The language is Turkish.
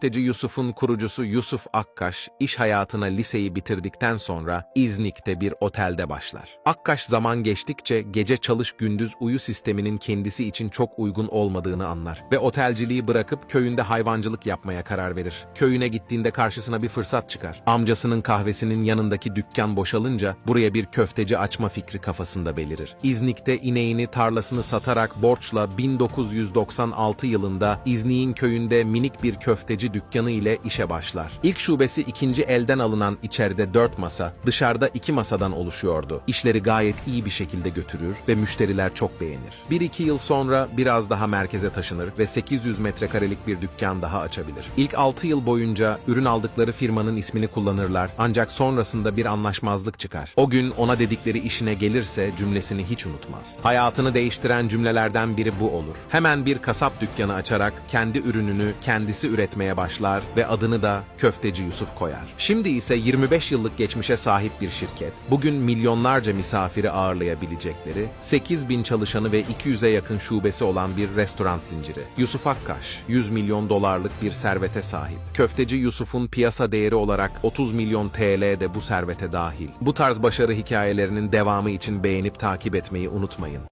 Köfteci Yusuf'un kurucusu Yusuf Akkaş, iş hayatına liseyi bitirdikten sonra İznik'te bir otelde başlar. Akkaş zaman geçtikçe gece çalış gündüz uyu sisteminin kendisi için çok uygun olmadığını anlar ve otelciliği bırakıp köyünde hayvancılık yapmaya karar verir. Köyüne gittiğinde karşısına bir fırsat çıkar. Amcasının kahvesinin yanındaki dükkan boşalınca buraya bir köfteci açma fikri kafasında belirir. İznik'te ineğini tarlasını satarak borçla 1996 yılında İznik'in köyünde minik bir köfteci dükkanı ile işe başlar. İlk şubesi ikinci elden alınan içeride dört masa, dışarıda iki masadan oluşuyordu. İşleri gayet iyi bir şekilde götürür ve müşteriler çok beğenir. Bir iki yıl sonra biraz daha merkeze taşınır ve 800 metrekarelik bir dükkan daha açabilir. İlk 6 yıl boyunca ürün aldıkları firmanın ismini kullanırlar ancak sonrasında bir anlaşmazlık çıkar. O gün ona dedikleri işine gelirse cümlesini hiç unutmaz. Hayatını değiştiren cümlelerden biri bu olur. Hemen bir kasap dükkanı açarak kendi ürününü kendisi üretmeye başlar ve adını da Köfteci Yusuf koyar. Şimdi ise 25 yıllık geçmişe sahip bir şirket. Bugün milyonlarca misafiri ağırlayabilecekleri, 8 bin çalışanı ve 200'e yakın şubesi olan bir restoran zinciri. Yusuf Akkaş, 100 milyon dolarlık bir servete sahip. Köfteci Yusuf'un piyasa değeri olarak 30 milyon TL de bu servete dahil. Bu tarz başarı hikayelerinin devamı için beğenip takip etmeyi unutmayın.